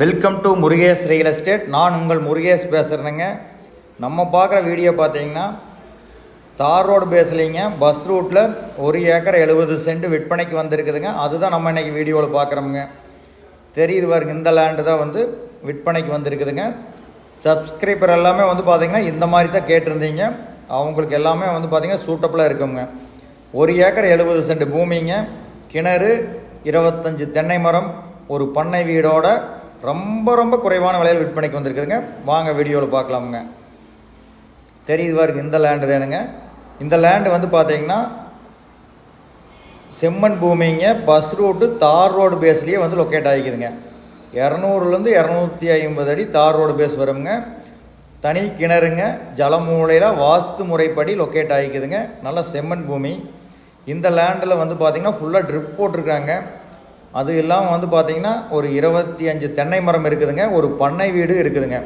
Welcome to Murugesh real estate நான் உங்கள் முருகேஷ் பேசுகிறேங்க நம்ம பார்க்குற வீடியோ பார்த்தீங்கன்னா தார் ரோடு பேசலைங்க பஸ் ரூட்டில் ஒரு ஏக்கர் எழுபது சென்ட் விற்பனைக்கு வந்திருக்குதுங்க. அதுதான் நம்ம இன்றைக்கி வீடியோவில் பார்க்குறோமுங்க. தெரியுது பாருங்க இந்த லேண்டு தான் வந்து விற்பனைக்கு வந்திருக்குதுங்க. சப்ஸ்கிரைபர் எல்லாமே வந்து பார்த்திங்கன்னா இந்த மாதிரி தான் கேட்டிருந்தீங்க. அவங்களுக்கு எல்லாமே வந்து பார்த்திங்கன்னா சூட்டபுளாக இருக்குங்க. ஒரு ஏக்கர் எழுபது சென்ட் பூமிங்க. கிணறு இருபத்தஞ்சி தென்னை மரம் ஒரு பண்ணை வீடோட ரொம்ப ரொம்ப குறைவான விலையில் விற்பனைக்கு வந்திருக்குதுங்க. வாங்க வீடியோவில் பார்க்கலாமுங்க. தெரியுது பாருங்க இந்த லேண்டு தானுங்க. இந்த லேண்டு வந்து பார்த்தீங்கன்னா செம்மண் பூமிங்க பஸ் ரூட்டு தார் ரோடு பேஸ்லேயே வந்து லொக்கேட் ஆகிக்குதுங்க. இரநூறுலேருந்து இரநூத்தி ஐம்பது அடி தார் ரோடு பேஸ் வருங்க தனி கிணறுங்க ஜலமூலையில் வாஸ்து முறைப்படி லொக்கேட் ஆகிக்குதுங்க. நல்ல செம்மண் பூமி. இந்த லேண்டில் வந்து பார்த்திங்கன்னா ஃபுல்லாக ட்ரிப் போட்டிருக்காங்க. அது இல்லாமல் வந்து பார்த்திங்கன்னா ஒரு இருபத்தி அஞ்சு தென்னை மரம் இருக்குதுங்க ஒரு பண்ணை வீடு இருக்குதுங்க.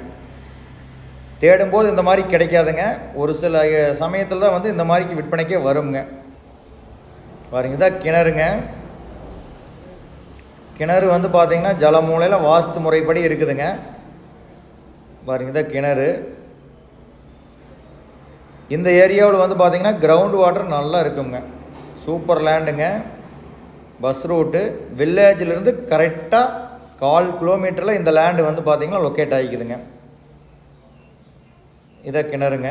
தேடும்போது இந்த மாதிரி கிடைக்காதுங்க. ஒரு சில சமயத்தில் தான் வந்து இந்த மாதிரிக்கு விற்பனைக்கே வருங்க. பாருங்க இதான் கிணறுங்க. கிணறு வந்து பார்த்திங்கன்னா ஜலமூலையில் வாஸ்து முறைப்படி இருக்குதுங்க. பாருங்க இதான் கிணறு. இந்த ஏரியாவில் வந்து பார்த்திங்கன்னா கிரவுண்ட் வாட்டர் நல்லா இருக்குங்க. சூப்பர் லேண்டுங்க பஸ் ரூட்டு வில்லேஜிலேருந்து கரெக்டாக கால் கிலோமீட்டரில் இந்த லேண்டு வந்து பார்த்தீங்கன்னா லொக்கேட் ஆகிக்குதுங்க. இதை கிணறுங்க.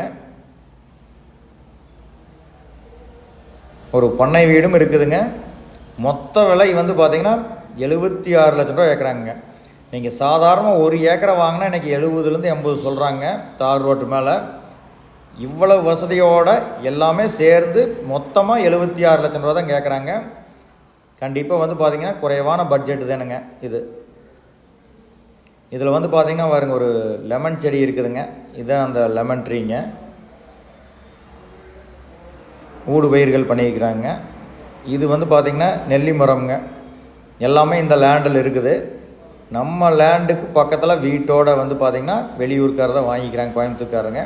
ஒரு பண்ணை வீடும் இருக்குதுங்க. மொத்த விலை வந்து பார்த்திங்கன்னா எழுபத்தி ஆறு லட்சம் ரூபா ஏக்கராங்க நீங்கள் சாதாரணமாக ஒரு ஏக்கரை வாங்கினா இன்றைக்கி எழுபதுலேருந்து எண்பது சொல்கிறாங்க தார் ரோட்டு மேலே. இவ்வளவு வசதியோடு எல்லாமே சேர்ந்து மொத்தமாக எழுபத்தி ஆறு லட்சம் ரூபா தான் கேட்குறாங்க கண்டிப்பாக வந்து பார்த்திங்கன்னா குறைவான பட்ஜெட்டு தானுங்க இது. இதில் வந்து பார்த்திங்கன்னா பாருங்க ஒரு லெமன் செடி இருக்குதுங்க. இதுதான் அந்த லெமன் ட்ரீங்க ஊடு பயிர்கள் பண்ணியிருக்கிறாங்க. இது வந்து பார்த்திங்கன்னா நெல்லி மரம்ங்க. எல்லாமே இந்த லேண்டில் இருக்குது. நம்ம லேண்டுக்கு பக்கத்தில் வீட்டோட வந்து பார்த்திங்கன்னா வெளியூர்காரர் தான் வாங்கிக்கிறாங்க கோயம்புத்தூர்காரங்க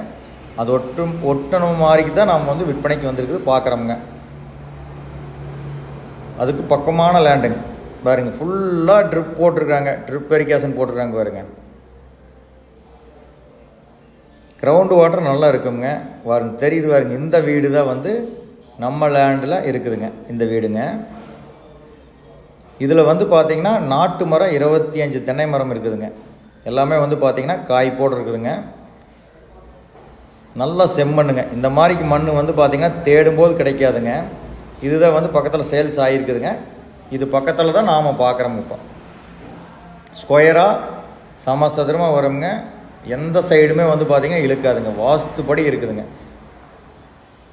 அது ஒட்டும் ஒட்டணும் மாதிரிக்கு தான் நம்ம வந்து விற்பனைக்கு வந்திருக்குது பார்க்குறோமுங்க அதுக்கு பக்கமான லேண்டுங்க பாருங்க ஃபுல்லாக ட்ரிப் போட்டிருக்காங்க. ட்ரிப் வெரிகேஷன் போட்டிருக்காங்க பாருங்க. கிரவுண்டு வாட்டர் நல்லா இருக்குங்க. பாருங்க தெரியுது பாருங்க. இந்த வீடு தான் வந்து நம்ம லேண்டில் இருக்குதுங்க இந்த வீடுங்க. இதில் வந்து பார்த்திங்கன்னா நாட்டு மரம் இருபத்தி அஞ்சு தென்னை மரம் இருக்குதுங்க. எல்லாமே வந்து பார்த்திங்கன்னா காய் போட இருக்குதுங்க. நல்லா செம்மண்ணுங்க. இந்த மாதிரிக்கு மண் வந்து பார்த்திங்கன்னா தேடும்போது கிடைக்காதுங்க. இதுதான் வந்து பக்கத்தில் சேல்ஸ் ஆகிருக்குதுங்க இது பக்கத்தில் தான் நாம் பார்க்குறோம் இப்போ. ஸ்கொயராக சமசதுரமாக வருங்க எந்த சைடுமே வந்து பார்த்திங்கன்னா இழுக்காதுங்க. வாஸ்துப்படி இருக்குதுங்க.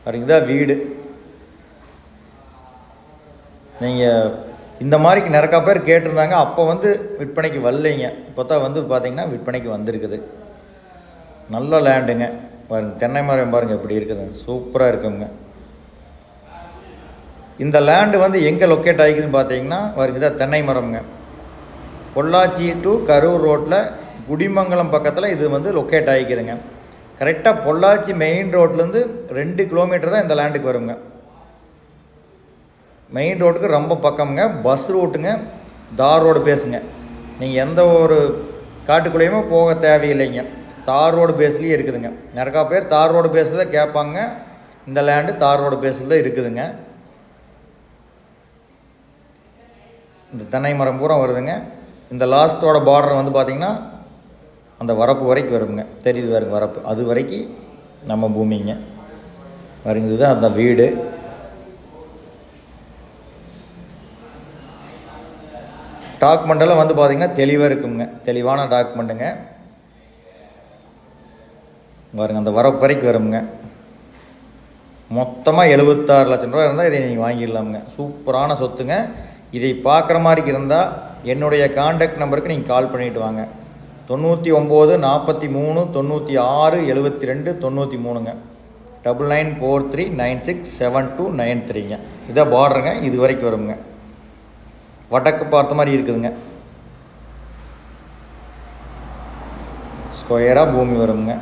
பாருங்க வீடு. நீங்கள் இந்த மாதிரிக்கு நிறக்கா பேர் கேட்டிருந்தாங்க. அப்போ வந்து விற்பனைக்கு வரலைங்க. இப்போ தான் வந்து பார்த்திங்கன்னா விற்பனைக்கு வந்திருக்குது. நல்ல லேண்டுங்க பாருங்க தென்னை மரம் பாருங்கள் எப்படி இருக்குதுங்க. சூப்பராக இருக்குங்க. இந்த லேண்டு வந்து எங்கே லொக்கேட் ஆகிக்குதுன்னு பார்த்தீங்கன்னா பாருங்க தென்னை மரம்ங்க. பொள்ளாச்சி டு கரூர் ரோட்டில் குடிமங்கலம் பக்கத்தில் இது வந்து லொக்கேட் ஆகிக்குதுங்க. கரெக்டாக பொள்ளாச்சி மெயின் ரோட்லேருந்து ரெண்டு கிலோமீட்டர் தான் இந்த லேண்டுக்கு வருங்க. மெயின் ரோட்டுக்கு ரொம்ப பக்கம்ங்க. பஸ் ரூட்டுங்க தார் ரோடு பேசுங்க. நீங்கள் எந்த ஒரு காட்டுக்குள்ளேயுமே போக தேவையில்லைங்க. தார் ரோடு பேஸ்லேயே இருக்குதுங்க. நிறையா பேர் தார் ரோடு பேஸில் தான் கேட்பாங்க. இந்த லேண்டு தார் ரோடு பேஸில் தான் இருக்குதுங்க. இந்த தென்னை மரம் பூரா வருதுங்க. இந்த லாஸ்ட்டோட பார்டர் வந்து பார்த்திங்கன்னா அந்த வரப்பு வரைக்கும் வருங்க. தெரியுது பாருங்க வரப்பு. அது வரைக்கும் நம்ம பூமிங்க. பாருங்க தான் அந்த வீடு. டாக்குமெண்டெல்லாம் வந்து பார்த்திங்கன்னா தெளிவாக இருக்குங்க. தெளிவான டாக்குமெண்ட்டுங்க பாருங்க அந்த வரப்பு வரைக்கும் வருங்க. மொத்தமாக எழுபத்தாறு லட்சம் ரூபா இருந்தால் இதை நீங்கள் வாங்கிடலாமுங்க. சூப்பரான சொத்துங்க. இதை பார்க்குற மாதிரி இருந்தால் என்னுடைய காண்டாக்ட் நம்பருக்கு நீங்கள் கால் பண்ணிவிட்டு வாங்க. தொண்ணூற்றி ஒம்பது நாற்பத்தி மூணு தொண்ணூற்றி ஆறு எழுபத்தி ரெண்டு தொண்ணூற்றி மூணுங்க. Double nine four three nine six seven two nine த்ரீங்க இதான் பார்டருங்க இது வரைக்கும் வருங்க வடக்கு பார்த்த மாதிரி இருக்குதுங்க. ஸ்கொயராக பூமி வருங்க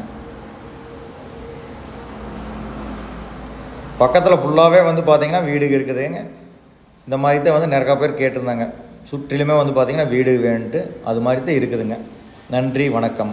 பக்கத்தில் ஃபுல்லாகவே வந்து பார்த்தீங்கன்னா வீடு இருக்குதுங்க. இந்த மாதிரி தான் வந்து நிறையா பேர் கேட்டிருந்தாங்க. சுற்றிலுமே வந்து பார்த்திங்கன்னா வீடு வேணுன்ட்டு அது மாதிரி தான் இருக்குதுங்க. நன்றி வணக்கம்.